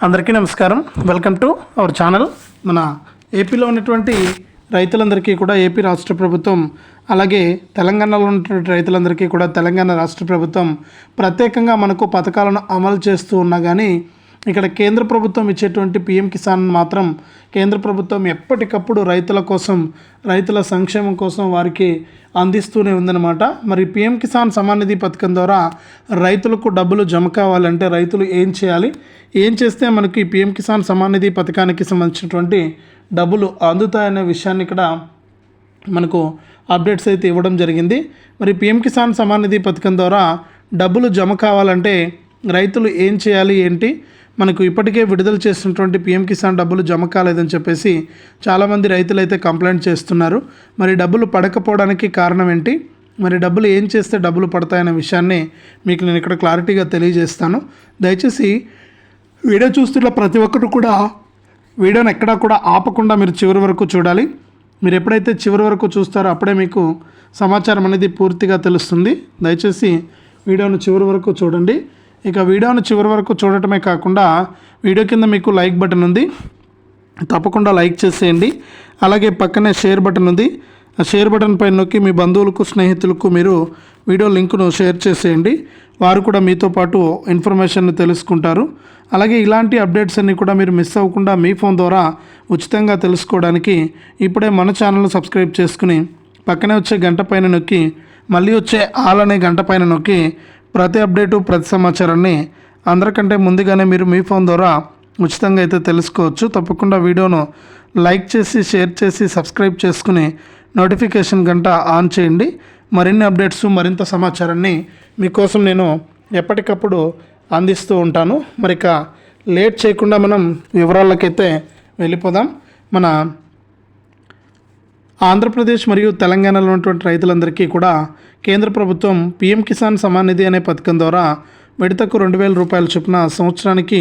అందరికీ నమస్కారం. Welcome to our channel. మన ఏపీలో ఉన్నటువంటి రైతులందరికీ కూడా ఏపీ రాష్ట్ర ప్రభుత్వం అలాగే తెలంగాణలో ఉన్నటువంటి రైతులందరికీ కూడా తెలంగాణ రాష్ట్ర ప్రభుత్వం ప్రత్యేకంగా మనకు పథకాలను అమలు చేస్తూ ఉన్నా కానీ ఇక్కడ కేంద్ర ప్రభుత్వం ఇచ్చేటువంటి పిఎం కిసాన్ మాత్రం కేంద్ర ప్రభుత్వం ఎప్పటికప్పుడు రైతుల కోసం రైతుల సంక్షేమం కోసం వారికి అందిస్తూనే ఉందన్నమాట. మరి పిఎం కిసాన్ సమాన్ నిధి పథకం ద్వారా రైతులకు డబ్బులు జమ కావాలంటే రైతులు ఏం చేయాలి? ఏం చేస్తే మనకి పిఎం కిసాన్ సమాన్ నిధి పథకానికి సంబంధించినటువంటి డబ్బులు అందుతాయనే విషయాన్ని ఇక్కడ మనకు అప్డేట్స్ అయితే ఇవ్వడం జరిగింది. మరి పిఎం కిసాన్ సమాన్ నిధి పథకం ద్వారా డబ్బులు జమ కావాలంటే రైతులు ఏం చేయాలి ఏంటి? మనకు ఇప్పటికే విడుదల చేసినటువంటి పిఎం కిసాన్ డబ్బులు జమ కాలేదని చెప్పేసి చాలామంది రైతులు అయితే కంప్లైంట్ చేస్తున్నారు. మరి డబ్బులు పడకపోవడానికి కారణం ఏంటి? మరి డబ్బులు ఏం చేస్తే డబ్బులు పడతాయనే విషయాన్ని మీకు నేను ఇక్కడ క్లారిటీగా తెలియజేస్తాను. దయచేసి వీడియో చూస్తున్న ప్రతి ఒక్కరు కూడా వీడియోని ఎక్కడా కూడా ఆపకుండా మీరు చివరి వరకు చూడాలి. మీరు ఎప్పుడైతే చివరి వరకు చూస్తారో అప్పుడే మీకు సమాచారం అనేది పూర్తిగా తెలుస్తుంది. దయచేసి వీడియోను చివరి వరకు చూడండి. ఇక వీడియోను చివరి వరకు చూడటమే కాకుండా వీడియో కింద మీకు లైక్ బటన్ ఉంది. తప్పకుండా లైక్ చేసేయండి. అలాగే పక్కనే షేర్ బటన్ ఉంది. ఆ షేర్ బటన్ పైన నొక్కి మీ బంధువులకు స్నేహితులకు మీరు వీడియో లింకును షేర్ చేసేయండి. వారు కూడా మీతో పాటు ఇన్ఫర్మేషన్ తెలుసుకుంటారు. అలాగే ఇలాంటి అప్డేట్స్ అన్నీ కూడా మీరు మిస్ అవ్వకుండా మీ ఫోన్ ద్వారా ఉచితంగా తెలుసుకోవడానికి ఇప్పుడే మన ఛానల్ను సబ్స్క్రైబ్ చేసుకుని పక్కనే వచ్చే గంట పైన నొక్కి మళ్ళీ వచ్చే ఆల్ అనే గంట పైన నొక్కి ప్రతి అప్డేటు ప్రతి సమాచారాన్ని అందరికంటే ముందుగానే మీరు మీ ఫోన్ ద్వారా ఉచితంగా అయితే తెలుసుకోవచ్చు. తప్పకుండా వీడియోను లైక్ చేసి షేర్ చేసి సబ్స్క్రైబ్ చేసుకుని నోటిఫికేషన్ గంట ఆన్ చేయండి. మరిన్ని అప్డేట్స్ మరింత సమాచారాన్ని మీకోసం నేను ఎప్పటికప్పుడు అందిస్తూ ఉంటాను. మరి ఇక లేట్ చేయకుండా మనం వివరాలకైతే వెళ్ళిపోదాం. మన ఆంధ్రప్రదేశ్ మరియు తెలంగాణలో ఉన్నటువంటి రైతులందరికీ కూడా కేంద్ర ప్రభుత్వం పీఎం కిసాన్ సమాన్ నిధి అనే పథకం ద్వారా విడతకు రెండు వేల రూపాయల చొప్పున సంవత్సరానికి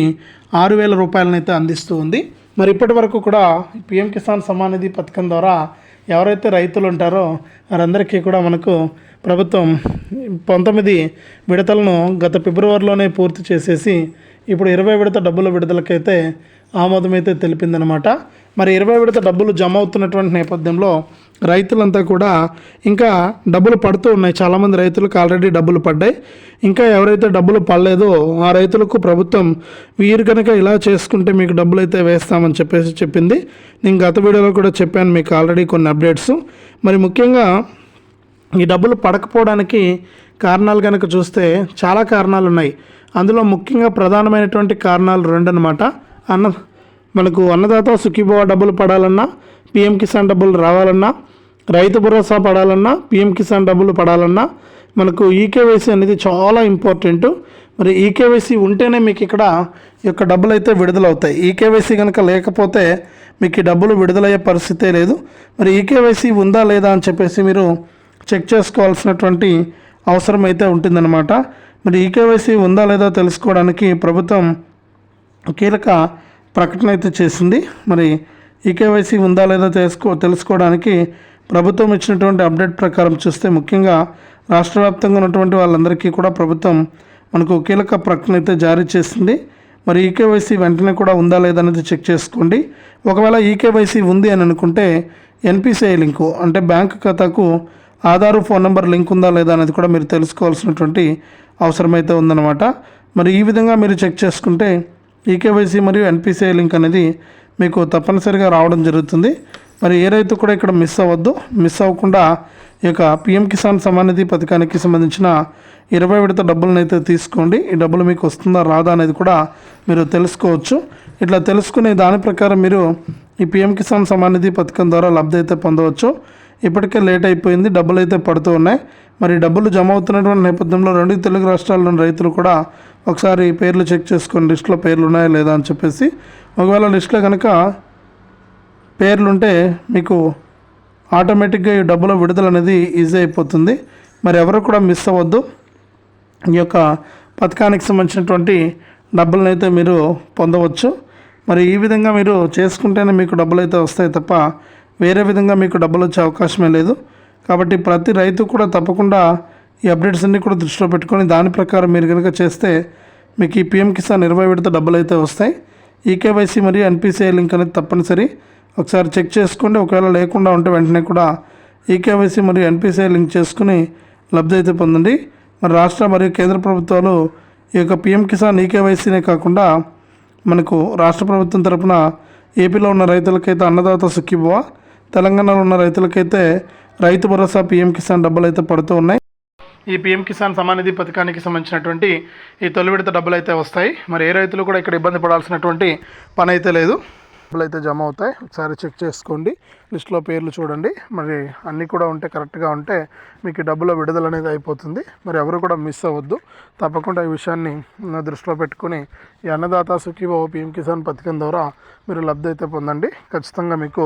ఆరు వేల రూపాయలనైతే అందిస్తూ ఉంది. మరి ఇప్పటి వరకు కూడా పీఎం కిసాన్ సమాన్ నిధి పథకం ద్వారా ఎవరైతే రైతులు ఉంటారో వారందరికీ కూడా మనకు ప్రభుత్వం పంతొమ్మిది విడతలను గత ఫిబ్రవరిలోనే పూర్తి చేసేసి ఇప్పుడు ఇరవై విడత డబ్బుల విడుదలకైతే ఆమోదమైతే తెలిపిందనమాట మరి ఇరవై విడత డబ్బులు జమ అవుతున్నటువంటి నేపథ్యంలో రైతులంతా కూడా ఇంకా డబ్బులు పడుతూ ఉన్నాయి. చాలామంది రైతులకు ఆల్రెడీ డబ్బులు పడ్డాయి. ఇంకా ఎవరైతే డబ్బులు పడలేదో ఆ రైతులకు ప్రభుత్వం వీరు కనుక ఇలా చేసుకుంటే మీకు డబ్బులు అయితే వేస్తామని చెప్పేసి చెప్పింది. నేను గత వీడియోలో కూడా చెప్పాను మీకు ఆల్రెడీ కొన్ని అప్డేట్స్. మరి ముఖ్యంగా ఈ డబ్బులు పడకపోవడానికి కారణాలు కనుక చూస్తే చాలా కారణాలు ఉన్నాయి అందులో ముఖ్యంగా ప్రధానమైనటువంటి కారణాలు రెండు అనమాట అన్న మనకు అన్నదాత సుఖీభవ డబ్బులు పడాలన్నా పిఎం కిసాన్ డబ్బులు రావాలన్నా రైతు భరోసా పడాలన్నా పిఎం కిసాన్ డబ్బులు పడాలన్నా మనకు ఈకేవైసీ అనేది చాలా ఇంపార్టెంట్. మరి ఈకేవైసీ ఉంటేనే మీకు ఇక్కడ ఈ యొక్క డబ్బులు అయితే విడుదలవుతాయి. ఈకేవైసీ కనుక లేకపోతే మీకు ఈ డబ్బులు విడుదలయ్యే పరిస్థితే లేదు. మరి ఈకేవైసీ ఉందా లేదా అని చెప్పేసి మీరు చెక్ చేసుకోవాల్సినటువంటి అవసరం అయితే ఉంటుందన్నమాట. మరి ఈకేవైసీ ఉందా లేదా తెలుసుకోవడానికి ప్రభుత్వం కీలక ప్రకటన అయితే చేసింది. మరి ఈకేవైసీ ఉందా లేదా తెలుసుకో తెలుసుకోవడానికి ప్రభుత్వం ఇచ్చినటువంటి అప్డేట్ ప్రకారం చూస్తే ముఖ్యంగా రాష్ట్ర వ్యాప్తంగా ఉన్నటువంటి వాళ్ళందరికీ కూడా ప్రభుత్వం మనకు కీలక ప్రకటన అయితే జారీ చేసింది. మరి ఈకేవైసీ వెంటనే కూడా ఉందా లేదా అనేది చెక్ చేసుకోండి. ఒకవేళ ఈకేవైసీ ఉంది అని అనుకుంటే ఎన్పిసిఐ లింకు అంటే బ్యాంక్ ఖాతాకు ఆధారు ఫోన్ నెంబర్ లింక్ ఉందా లేదా అనేది కూడా మీరు తెలుసుకోవాల్సినటువంటి అవసరమైతే ఉందన్నమాట. మరి ఈ విధంగా మీరు చెక్ చేసుకుంటే ఈకేవైసీ మరియు ఎన్పిసిఐ లింక్ అనేది మీకు తప్పనిసరిగా రావడం జరుగుతుంది. మరి ఏ రైతు కూడా ఇక్కడ మిస్ అవ్వద్దు. మిస్ అవ్వకుండా ఈ యొక్క పిఎం కిసాన్ సమానిధి పథకానికి సంబంధించిన ఇరవై విడత డబ్బులను అయితే తీసుకోండి. ఈ డబ్బులు మీకు వస్తుందా రాదా అనేది కూడా మీరు తెలుసుకోవచ్చు. ఇట్లా తెలుసుకునే దాని ప్రకారం మీరు ఈ పిఎం కిసాన్ సమానిధి పథకం ద్వారా లబ్ధి అయితే పొందవచ్చు. ఇప్పటికే లేట్ అయిపోయింది. డబ్బులు అయితే పడుతూ ఉన్నాయి. మరి డబ్బులు జమ అవుతున్నటువంటి నేపథ్యంలో రెండు తెలుగు రాష్ట్రాల్లోని రైతులు కూడా ఒకసారి పేర్లు చెక్ చేసుకొని లిస్టులో పేర్లు ఉన్నాయా లేదా అని చెప్పేసి. ఒకవేళ లిస్టులో కనుక పేర్లుంటే మీకు ఆటోమేటిక్గా ఈ డబ్బుల విడుదల అనేది ఈజీ అయిపోతుంది. మరి ఎవరు కూడా మిస్ అవ్వద్దు. ఈ యొక్క పథకానికి సంబంధించినటువంటి డబ్బులను అయితే మీరు పొందవచ్చు. మరి ఈ విధంగా మీరు చేసుకుంటేనే మీకు డబ్బులు అయితే వస్తాయి తప్ప వేరే విధంగా మీకు డబ్బులు వచ్చే అవకాశమే లేదు. కాబట్టి ప్రతి రైతు కూడా తప్పకుండా ఈ అప్డేట్స్ అన్నీ కూడా దృష్టిలో పెట్టుకొని దాని ప్రకారం మీరు కనుక చేస్తే మీకు ఈ పిఎం కిసాన్ ఇరవై విడత డబ్బులు అయితే వస్తాయి. ఈకేవైసీ మరియు ఎన్పిసిఐ లింక్ అనేది తప్పనిసరి. ఒకసారి చెక్ చేసుకోండి. ఒకవేళ లేకుండా ఉంటే వెంటనే కూడా ఈకేవైసీ మరియు ఎన్పిసిఐ లింక్ చేసుకుని లబ్ధి అయితే పొందండి. మరి రాష్ట్ర మరియు కేంద్ర ప్రభుత్వాలు ఈ యొక్క పిఎం కిసాన్ ఈకేవైసీనే కాకుండా మనకు రాష్ట్ర ప్రభుత్వం తరపున ఏపీలో ఉన్న రైతులకైతే అన్నదాత సుఖీభవ తెలంగాణలో ఉన్న రైతులకైతే రైతు భరోసా పిఎం కిసాన్ డబ్బులు అయితే పడుతూ ఉన్నాయి. ఈ పిఎం కిసాన్ సమాన్ నిధి పథకానికి సంబంధించినటువంటి ఈ తొలి విడత డబ్బులు అయితే వస్తాయి. మరి ఏ రైతులు కూడా ఇక్కడ ఇబ్బంది పడాల్సినటువంటి పని అయితే లేదు. డబ్బులు అయితే జమ అవుతాయి. ఒకసారి చెక్ చేసుకోండి. లిస్ట్లో పేర్లు చూడండి. మరి అన్నీ కూడా ఉంటే కరెక్ట్గా ఉంటే మీకు డబ్బుల విడుదల అనేది అయిపోతుంది. మరి ఎవరు కూడా మిస్ అవ్వద్దు. తప్పకుండా ఈ విషయాన్ని నా దృష్టిలో పెట్టుకుని ఈ అన్నదాత సుఖీభావ పిఎం కిసాన్ పథకం ద్వారా మీరు లబ్ధి అయితే పొందండి. ఖచ్చితంగా మీకు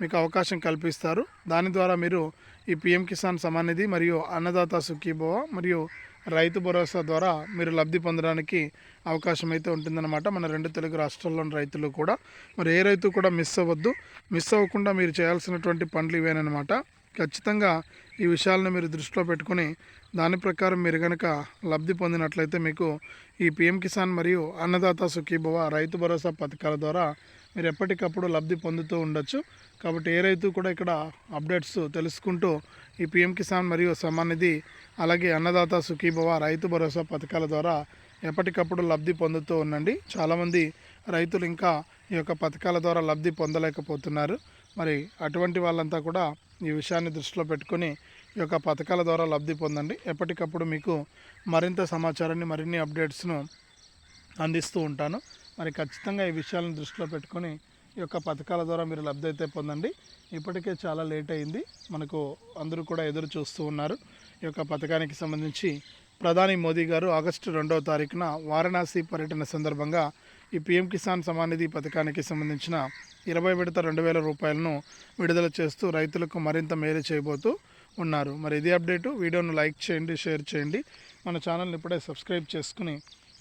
మీకు అవకాశం కల్పిస్తారు. దాని ద్వారా మీరు ఈ పిఎం కిసాన్ సమాన్ నిధి మరియు అన్నదాత సుఖీభవ మరియు రైతు భరోసా ద్వారా మీరు లబ్ధి పొందడానికి అవకాశం అయితే ఉంటుందన్నమాట. మన రెండు తెలుగు రాష్ట్రాల్లోని రైతులు కూడా. మరి ఏ రైతు కూడా మిస్ అవ్వద్దు. మిస్ అవ్వకుండా మీరు చేయాల్సినటువంటి పనులు ఇవేనమాట ఖచ్చితంగా ఈ విషయాలను మీరు దృష్టిలో పెట్టుకుని దాని ప్రకారం మీరు కనుక లబ్ధి పొందినట్లయితే మీకు ఈ పిఎం కిసాన్ మరియు అన్నదాత సుఖీభవ రైతు భరోసా పథకాల ద్వారా మీరు ఎప్పటికప్పుడు లబ్ధి పొందుతూ ఉండొచ్చు. కాబట్టి ఏ రైతు కూడా ఇక్కడ అప్డేట్స్ తెలుసుకుంటూ ఈ పిఎం కిసాన్ మరియు సమానిధి నిధి అలాగే అన్నదాత సుఖీభవ రైతు భరోసా పథకాల ద్వారా ఎప్పటికప్పుడు లబ్ధి పొందుతూ ఉండండి. చాలామంది రైతులు ఇంకా ఈ యొక్క పథకాల ద్వారా లబ్ధి పొందలేకపోతున్నారు. మరి అటువంటి వాళ్ళంతా కూడా ఈ విషయాన్ని దృష్టిలో పెట్టుకొని ఈ యొక్క పథకాల ద్వారా లబ్ధి పొందండి. ఎప్పటికప్పుడు మీకు మరింత సమాచారాన్ని మరిన్ని అప్డేట్స్ను అందిస్తూ ఉంటాను. మరి ఖచ్చితంగా ఈ విషయాలను దృష్టిలో పెట్టుకొని ఈ యొక్క పథకాల ద్వారా మీరు లబ్ధి అయితే పొందండి. ఇప్పటికే చాలా లేట్ అయింది. మనకు అందరూ కూడా ఎదురు చూస్తూ ఉన్నారు. ఈ యొక్క పథకానికి సంబంధించి ప్రధాని మోదీ గారు ఆగస్టు రెండవ తారీఖున వారణాసి పర్యటన సందర్భంగా ఈ పీఎం కిసాన్ సమాన్ నిధి పథకానికి సంబంధించిన ఇరవై విడత రెండు వేల రూపాయలను విడుదల చేస్తూ రైతులకు మరింత మేలు చేయబోతూ ఉన్నారు. మరి ఇది అప్డేటు. వీడియోను లైక్ చేయండి షేర్ చేయండి. మన ఛానల్ని ఇప్పుడే సబ్స్క్రైబ్ చేసుకుని